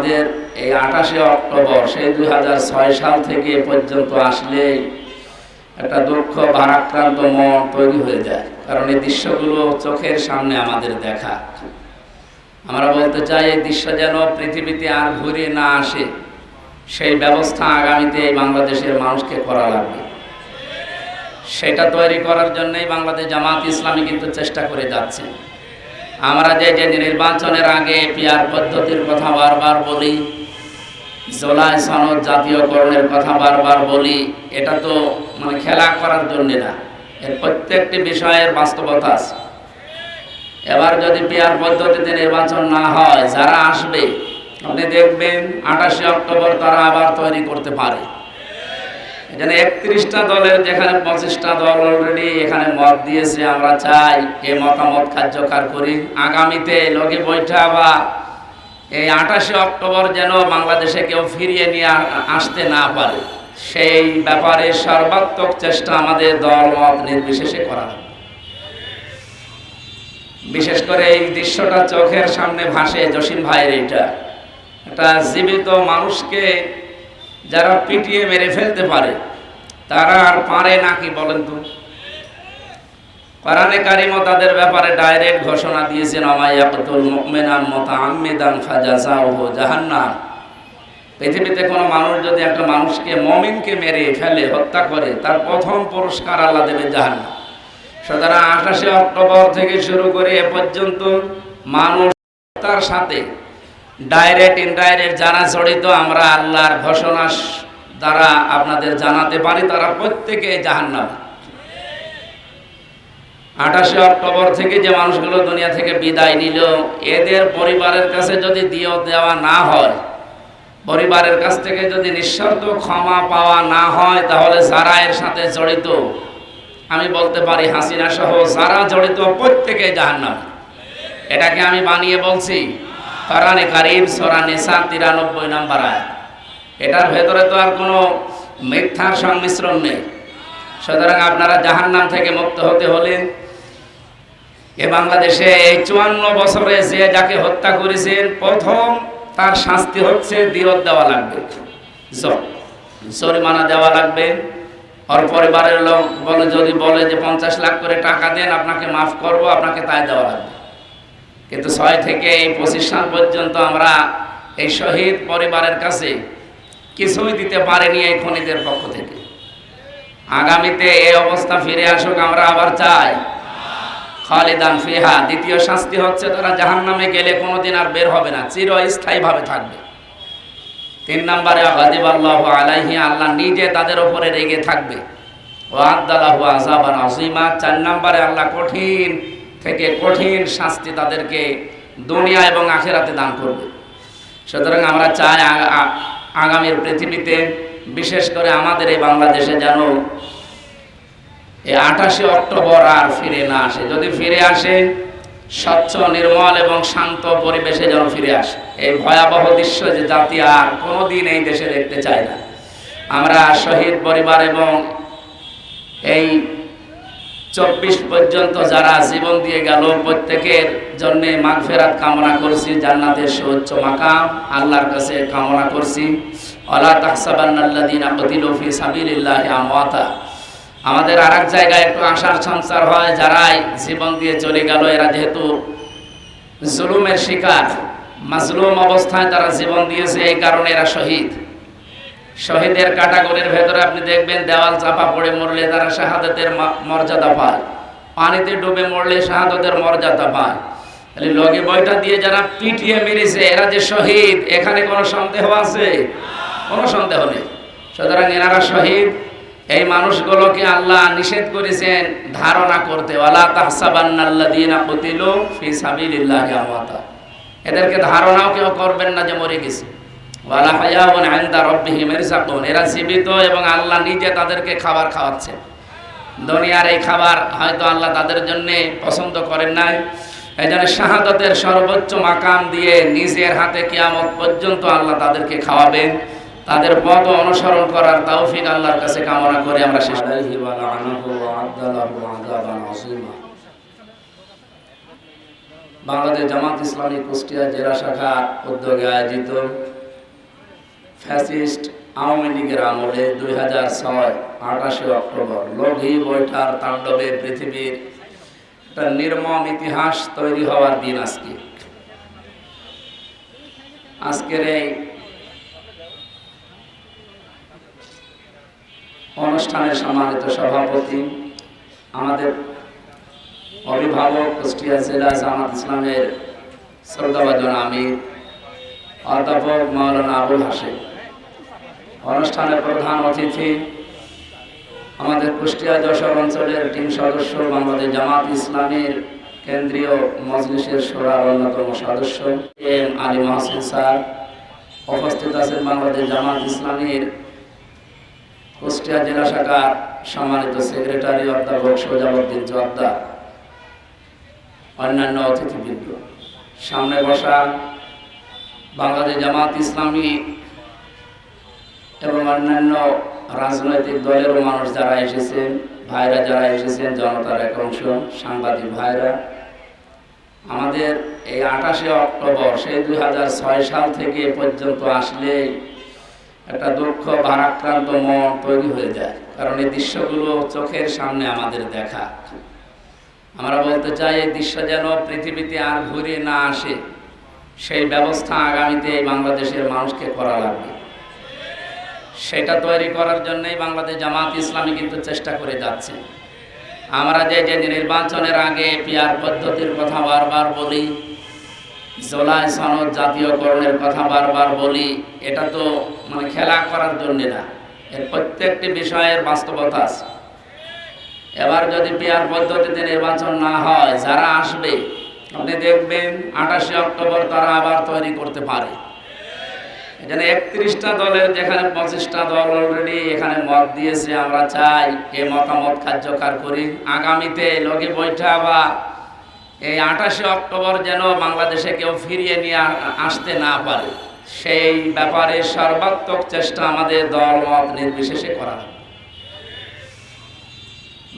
আমাদের এই আঠাশে অক্টোবর সেই দুই সাল থেকে পর্যন্ত আসলে একটা দুঃখ, ভারাক্রান্ত মন তৈরি হয়ে যায়। কারণ এই দৃশ্যগুলো চোখের সামনে আমাদের দেখা। আমরা বলতে চাই, এই দৃশ্য যেন পৃথিবীতে আর ঘুরে না আসে, সেই ব্যবস্থা আগামীতে এই বাংলাদেশের মানুষকে করা লাগবে। সেটা তৈরি করার জন্যই বাংলাদেশ জামাত ইসলামী কিন্তু চেষ্টা করে যাচ্ছে। আমরা যে যে নির্বাচনের আগে পিয়ার পদ্ধতির কথা বারবার বলি, জোলাই সনদ জাতীয়করণের কথা বারবার বলি, এটা তো মানে খেলা করার জন্যে না। এর প্রত্যেকটি বিষয়ের বাস্তবতা আছে। এবার যদি পিয়ার পদ্ধতিতে নির্বাচন না হয়, যারা আসবে, আপনি দেখবেন আঠাশে অক্টোবর তারা আবার তৈরি করতে পারে। এখানে একত্রিশটা দলের যেখানে পঁচিশটা দল অলরেডি এখানে মত দিয়েছে, আমরা চাই এই মতামত কার্যকর করি। আগামীতে লোকে বৈঠা বা এই আঠাশে অক্টোবর যেন বাংলাদেশে কেউ ফিরিয়ে নিয়ে আসতে না পারে, সেই ব্যাপারে সর্বাত্মক চেষ্টা আমাদের দল মত নির্বিশেষে করা বিশেষ করে এই দৃশ্যটা চোখের সামনে ভাসে, জসিম ভাইয়ের এটা একটা জীবিত মানুষকে যারা পিটিয়ে মেরে ফেলতে পারে, তারা আর পারে নাকি বলেন তো? কোরআনে কারিমও তাদের ব্যাপারে ডাইরেক্ট ঘোষণা দিয়েছেন আমায়াকুল মুমিনান মুতাআম্মিদান ফাজাযাউহু জাহান্নাম। পৃথিবীতে কোনো মানুষ যদি একটা মানুষকে, মমিনকে মেরে ফেলে, হত্যা করে, তার প্রথম পুরস্কার আল্লাহ দেবে জাহান্নাম। সুতরাং আঠাশে অক্টোবর থেকে শুরু করে এ পর্যন্ত মানুষ তার সাথে ডাইরেক্ট ইনডাইরেক্ট যারা জড়িত, আমরা আল্লাহর ঘোষণা দ্বারা আপনাদের জানাতে পারি, তারা প্রত্যেকে জাহান্নাম। আঠাশে অক্টোবর থেকে যে মানুষগুলো দুনিয়া থেকে বিদায় নিল, এদের পরিবারের কাছে যদি দিয়েও দেওয়া না হয়, পরিবারের কাছ থেকে যদি নিঃশর্ত ক্ষমা পাওয়া না হয়, তাহলে যারা এর সাথে জড়িত, আমি বলতে পারি হাসিনা সহ যারা জড়িত প্রত্যেকে জাহান্নাম। এটাকে আমি বানিয়ে বলছি। কোরআনে কারিম, সূরা নিসা 93 নাম্বার আয়াত। এটার ভেতরে তো আর কোনো মিথ্যার সংমিশ্রণ নেই। সুতরাং আপনারা জাহান্নাম থেকে মুক্ত হতে হলে এ বাংলাদেশে এই চুয়ান্ন বছরে যে যাকে হত্যা করেছেন, প্রথম তার শাস্তি হচ্ছে দিয়ত দেওয়া লাগবে। জরিমানা দেওয়া লাগবে। ওর পরিবারের লোক বলে, যদি বলে যে পঞ্চাশ লাখ করে টাকা দেন, আপনাকে মাফ করব, আপনাকে তাই দেওয়া লাগবে। কিন্তু ছয় থেকে এই পঁচিশ সাল পর্যন্ত আমরা এই শহীদ পরিবারের কাছে কিছুই দিতে পারিনি এই খনিদের পক্ষ থেকে। আগামীতে এই অবস্থা ফিরে আসুক আমরা আবার চাই। খালিদান ফিহা, দ্বিতীয় শাস্তি হচ্ছে তারা জাহান্নামে গেলে কোনোদিন আর বের হবে না, চিরস্থায়ীভাবে থাকবে। তিন নম্বরে গাদিব আল্লাহ আলাইহি, আল্লাহ নিজে তাদের উপরে রেগে থাকবে। ও আদালাহু আজাবান আজিমা চার নম্বরে, আল্লাহ কঠিন থেকে কঠিন শাস্তি তাদেরকে দুনিয়া এবং আখেরাতে দান করবে। সুতরাং আমরা চাই আগামীর পৃথিবীতে, বিশেষ করে আমাদের এই বাংলাদেশে যেন এই আঠাশে অক্টোবর আর ফিরে না আসে। যদি ফিরে আসে, স্বচ্ছ, নির্মল এবং শান্ত পরিবেশে যেন ফিরে আসে। এই ভয়াবহ দৃশ্য যে জাতি আর কোনোদিন এই দেশে দেখতে চায় না। আমরা শহীদ পরিবার এবং এই চব্বিশ পর্যন্ত যারা জীবন দিয়ে গেল, প্রত্যেকের জন্য মাগফেরাত কামনা করছি, জান্নাতের সুউচ্চ মাকাম, আল্লাহর কাছে কামনা করছি। অলা তাহসাবান্নাল্লাযীনা কুতিলু ফি সাবিলিল্লাহি আমওয়াতা। আমাদের আর এক জায়গায় একটু আশার সঞ্চার হয়, যারাই জীবন দিয়ে চলে গেল, এরা যেহেতু জুলুমের শিকার, মাজলুম অবস্থায় তারা জীবন দিয়েছে, এই কারণে এরা শহীদ। শহীদের ক্যাটাগরির ভেতরে আপনি দেখবেন দেওয়াল চাপা পড়ে মরলে তারা শাহাদতের মর্যাদা পায়। পানিতে ডুবে মরলে শাহাদতের মর্যাদা পায়। তাহলে লগে বইটা দিয়ে যারা পিটিয়ে মেরেছে, এরা যে শহীদ, এখানে কোনো সন্দেহ আছে? কোনো সন্দেহ নেই। সুতরাং এনারা শহীদ। এই মানুষগুলোকে আল্লাহ নিষেধ করেছেন ধারণা করতে। সাবিলিল্লাহি এদেরকে ধারণাও কেউ করবেন না যে মরে গেছে। এরা জীবিত এবং আল্লাহ নিজে তাদেরকে খাবার খাওয়াচ্ছেন দুনিয়ার এই খাবার হয়তো আল্লাহ তাদের জন্য পছন্দ করেন নাই। এই জন্য শাহাদতের সর্বোচ্চ মাকাম দিয়ে নিজের হাতে কিয়ামত পর্যন্ত আল্লাহ তাদেরকে খাওয়াবেন। তাদের পথ অনুসরণ করার তৌফিক আল্লাহর কাছে কামনা করে আমরা শেষ বাংলাদেশ জামাত ইসলামী কুষ্টিয়া জেলা শাখার উদ্যোগে আয়োজিত ফ্যাসিস্ট আওয়ামী লীগের আমলে দুই হাজার ছয়, আঠাশে অক্টোবর লঘি বৈঠার তাণ্ডবে পৃথিবীর একটা নির্মম ইতিহাস তৈরি হওয়ার দিন আজকে। আজকের এই অনুষ্ঠানের সম্মানিত সভাপতি, আমাদের অভিভাবক কুষ্টিয়া জেলা জামাত ইসলামের শ্রদ্ধাভাজন আমির, অধ্যাপক মৌলানা আবুল হাসিম অনুষ্ঠানের প্রধান অতিথি আমাদের কুষ্টিয়া যশোর অঞ্চলের টিম সদস্য বাংলাদেশ জামাত ইসলামের কেন্দ্রীয় মজলিসের সোরার অন্যতম সদস্য এম আলী মহসিন স্যার। উপস্থিত আছেন বাংলাদেশ জামাত ইসলামের কুষ্টিয়া জেলা শাখার সম্মানিত সেক্রেটারি অধ্যাপক সোজাবুদ্দিন জর্দার অন্যান্য অতিথিবৃন্দ। সামনে বসা বাংলাদেশ জামাত ইসলামী এবং অন্যান্য রাজনৈতিক দলেরও মানুষ যারা এসেছেন, ভাইরা যারা এসেছেন, জনতার এক অংশ, সাংবাদিক ভাইরা, আমাদের এই আঠাশে অক্টোবর, সেই দুই হাজার ছয় সাল থেকে পর্যন্ত আসলে একটা দুঃখ, ভারাক্রান্ত মন তৈরি হয়ে যায়। কারণ এই দৃশ্যগুলো চোখের সামনে আমাদের দেখা। আমরা বলতে চাই, এই দৃশ্য যেন পৃথিবীতে আর ঘুরে না আসে, সেই ব্যবস্থা আগামীতে এই বাংলাদেশের মানুষকে করা লাগবে। সেটা তৈরি করার জন্যই বাংলাদেশ জামাত ইসলামী কিন্তু চেষ্টা করে যাচ্ছে। আমরা যে যে নির্বাচনের আগে পিয়ার পদ্ধতির কথা বারবার বলি, জোলাই সনদ জাতীয়করণের কথা বারবার বলি, এটা তো মানে খেলা করার জন্যে না। এর প্রত্যেকটি বিষয়ের বাস্তবতা আছে। এবার যদি পিয়ার পদ্ধতিতে নির্বাচন না হয়, যারা আসবে, আপনি দেখবেন আঠাশে অক্টোবর তারা আবার তৈরি করতে পারে। এখানে একত্রিশটা দলের যেখানে পঁচিশটা দল অলরেডি এখানে মত দিয়েছে, আমরা চাই এই মতামত কার্যকর করি। আগামীতে লোকে বৈঠা বা এই আঠাশে অক্টোবর যেন বাংলাদেশে কেউ ফিরিয়ে নিয়ে আসতে না পারে, সেই ব্যাপারে সর্বাত্মক চেষ্টা আমাদের দল মত নির্বিশেষে করা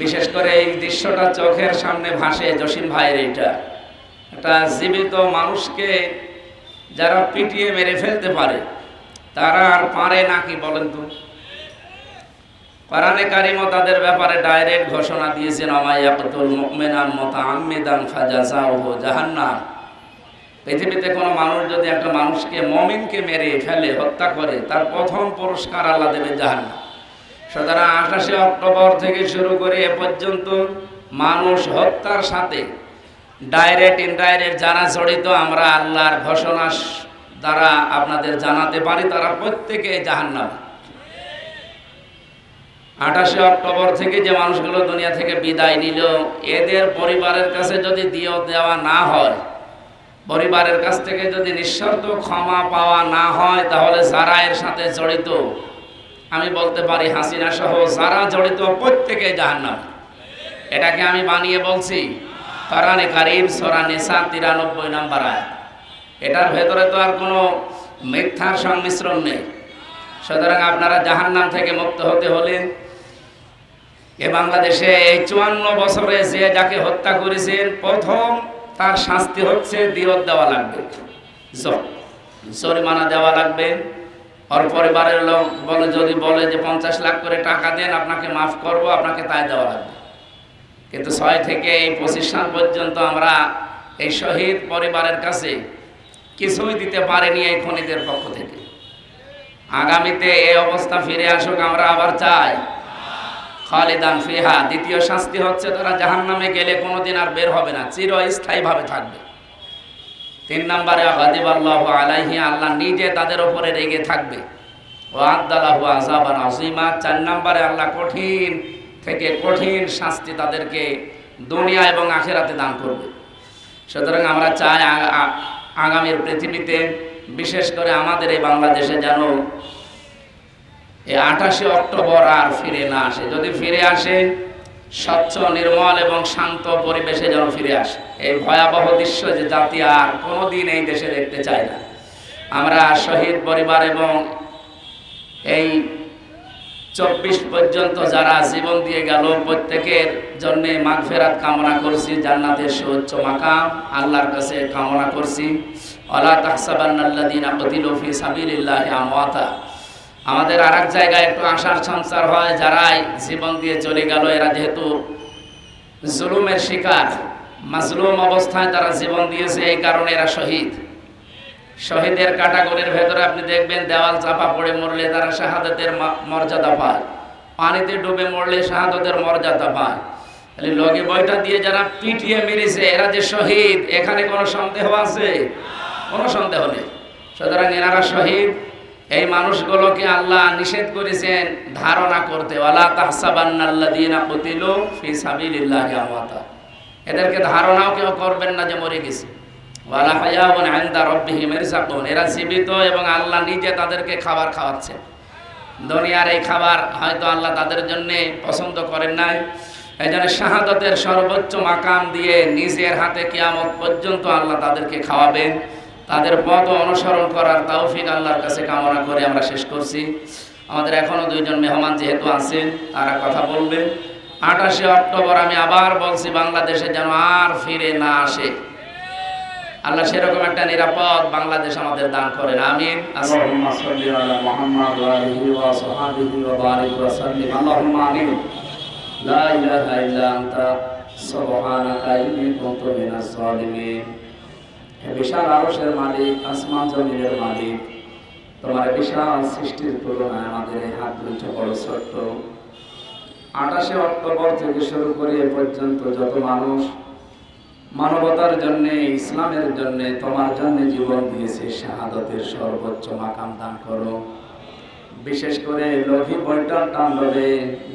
বিশেষ করে এই দৃশ্যটা চোখের সামনে ভাসে, জসিম ভাইয়ের এইটা। একটা জীবিত মানুষকে যারা পিটিয়ে মেরে ফেলতে পারে, তারা আর পারে নাকি বলেন তো? কোরআনে কারিমও তাদের ব্যাপারে ডাইরেক্ট ঘোষণা দিয়েছেন আমায়াকুল মুমিনান মুতাআম্মিদান ফাজাযাউহু জাহান্নাম। পৃথিবীতে কোনো মানুষ যদি একটা মানুষকে, মমিনকে মেরে ফেলে, হত্যা করে, তার প্রথম পুরস্কার আল্লাহ দেবে জাহান্নাম। সুতরাং আঠাশে অক্টোবর থেকে শুরু করে এ পর্যন্ত মানুষ হত্যার সাথে ডাইরেক্ট ইনডাইরেক্ট যারা জড়িত, আমরা আল্লাহর ঘোষণা দ্বারা আপনাদের জানাতে পারি, তারা প্রত্যেকে জাহান্নাম। আঠাশে অক্টোবর থেকে যে মানুষগুলো দুনিয়া থেকে বিদায় নিল, এদের পরিবারের কাছে যদি দিয় দেওয়া না হয়, পরিবারের কাছ থেকে যদি নিঃশর্ত ক্ষমা পাওয়া না হয়, তাহলে যারা এর সাথে জড়িত, আমি বলতে পারি হাসিনা সহ যারা জড়িত প্রত্যেকে জাহান্নাম। এটাকে আমি বানিয়ে বলছি। কোরআনে কারিম, সোরা নিসা তিরানব্বই নাম্বার আয়াত। এটার ভেতরে তো আর কোনো মিথ্যার সংমিশ্রণ নেই। সুতরাং আপনারা জাহান্নাম থেকে মুক্ত হতে হলে এ বাংলাদেশে এই চুয়ান্ন বছরে যে যাকে হত্যা করেছেন, প্রথম তার শাস্তি হচ্ছে দিয়ত দেওয়া লাগবে। জরিমানা দেওয়া লাগবে। ওর পরিবারের লোক বলে, যদি বলে যে পঞ্চাশ লাখ করে টাকা দেন, আপনাকে মাফ করব, আপনাকে তাই দেওয়া লাগবে। কিন্তু ছয় থেকে এই পঁচিশ সাল পর্যন্ত আমরা এই শহীদ পরিবারের কাছে কিছুই দিতে পারেনি এই খনিদের পক্ষ থেকে। আগামীতে এই অবস্থা ফিরে আসুক, আমরা আবার চাই। খালিদান ফিহা, দ্বিতীয় শাস্তি হচ্ছে তারা জাহান্নামে গেলে কোনোদিন আর বের হবে না, চিরস্থায়ীভাবে থাকবে। তিন নম্বরে গাদিব আল্লাহ আলাইহি, আল্লাহ নিজে তাদের ওপরে রেগে থাকবে। ও আদালাহু আজাবান আজিমা চার নম্বরে, আল্লাহ কঠিন থেকে কঠিন শাস্তি তাদেরকে দুনিয়া এবং আখেরাতে দান করবে। সুতরাং আমরা চাই আগামীর পৃথিবীতে, বিশেষ করে আমাদের এই বাংলাদেশে যেন এই আঠাশে অক্টোবর আর ফিরে না আসে। যদি ফিরে আসে, স্বচ্ছ, নির্মল এবং শান্ত পরিবেশে যেন ফিরে আসে। এই ভয়াবহ দৃশ্য যে জাতি আর কোনোদিন এই দেশে দেখতে চায় না। আমরা শহীদ পরিবার এবং এই চব্বিশ পর্যন্ত যারা জীবন দিয়ে গেল, প্রত্যেকের জন্য মাগফেরাত কামনা করছি, জান্নাতের সুউচ্চ মাকাম, আল্লাহর কাছে কামনা করছি। অলা তাহসাবান্নাল্লাযীনা কুতিলু ফি সাবিলিল্লাহি আমওয়াতা। আমাদের আর এক জায়গায় একটু আশার সঞ্চার হয়, যারাই জীবন দিয়ে চলে গেল, এরা যেহেতু জুলুমের শিকার, মাজলুম অবস্থায় তারা জীবন দিয়েছে, এই কারণে এরা শহীদ। শহীদের ক্যাটাগরির ভেতরে আপনি দেখবেন দেওয়াল চাপা পড়ে মরলে তারা শাহাদতের মর্যাদা পায়। পানিতে ডুবে মরলে শাহাদতের মর্যাদা পায়। তাহলে লগে বইটা দিয়ে যারা পিটিয়ে মেরেছে, এরা যে শহীদ, এখানে কোনো সন্দেহ আছে? কোনো সন্দেহ নেই। সুতরাং এনারা শহীদ। এই মানুষগুলোকে আল্লাহ নিষেধ করেছেন ধারণা করতে। ওয়ালা তাহসাবান্নাল্লাযীনা কুতিলু ফি সাবিলিল্লাহি আমওয়াতা। এদেরকে ধারণাও কেউ করবেন না যে মরে গেছে। ওয়ালা হায়াউন ইনদা রাব্বিহিম এরা জীবিত এবং আল্লাহ নিজে তাদেরকে খাবার খাওয়াচ্ছেন দুনিয়ার এই খাবার হয়তো আল্লাহ তাদের জন্য পছন্দ করেন নাই। এই জন্য শাহাদতের সর্বোচ্চ মাকাম দিয়ে নিজের হাতে কিয়ামত পর্যন্ত আল্লাহ তাদেরকে খাওয়াবেন। তাদের পথ অনুসরণ করার তৌফিক আল্লাহর কাছে কামনা করে আমরা শেষ করছি। আমাদের এখনও দুইজন মেহমান যেহেতু আছেন, তারা কথা বলবেন। আঠাশে অক্টোবর আমি আবার বলছি, বাংলাদেশে যেন আর ফিরে না আসে। আল্লাহ সেরকম একটা নিরাপদ বাংলাদেশ আমাদের দান করেন, আমিন। আল্লাহুম্মা সাল্লি আলা মুহাম্মাদ ওয়া আলিহি ওয়া সাহাবিহি ওয়া বারিক ওয়া সাল্লিম। আল্লাহুম্মা আমিন। লা ইলাহা ইল্লা আনতা, সুবহানাকা ইন্নী কুনতু হে বিশাল আরশের মালিক, আসমান জমিনের মালিক, তোমার বিশাল সৃষ্টির তুলনায় আমাদের এই হাত দুটো বড় ছোট্ট। আঠাশে অক্টোবর থেকে শুরু করে এ পর্যন্ত যত মানুষ মানবতার জন্য, ইসলামের জন্য, তোমার জন্য জীবন দিয়েছে শাহাদতের সর্বোচ্চ মাকাম দান করো। বিশেষ করে লঘি বৈঠক তাণ্ডবে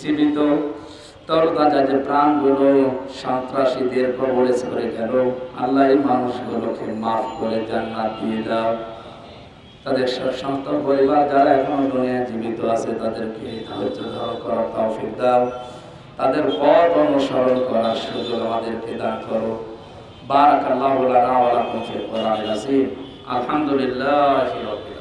জীবিত তরতাজা যে প্রাণগুলো সন্ত্রাসীদের কবলে চলে গেল, আল্লাহ এই মানুষগুলোকে মাফ করে জান্নাত দিয়ে দাও। তাদের সব সমস্ত পরিবার যারা এখনও দুনিয়ায় জীবিত আছে, তাদেরকে ধৈর্য ধারণ করার তৌফিক দাও। তাদের পথ অনুসরণ করার সুযোগ আমাদেরকে দান করো। بارك الله لنا ولكم في القرآن العظيم. الحمد لله رب العالمين.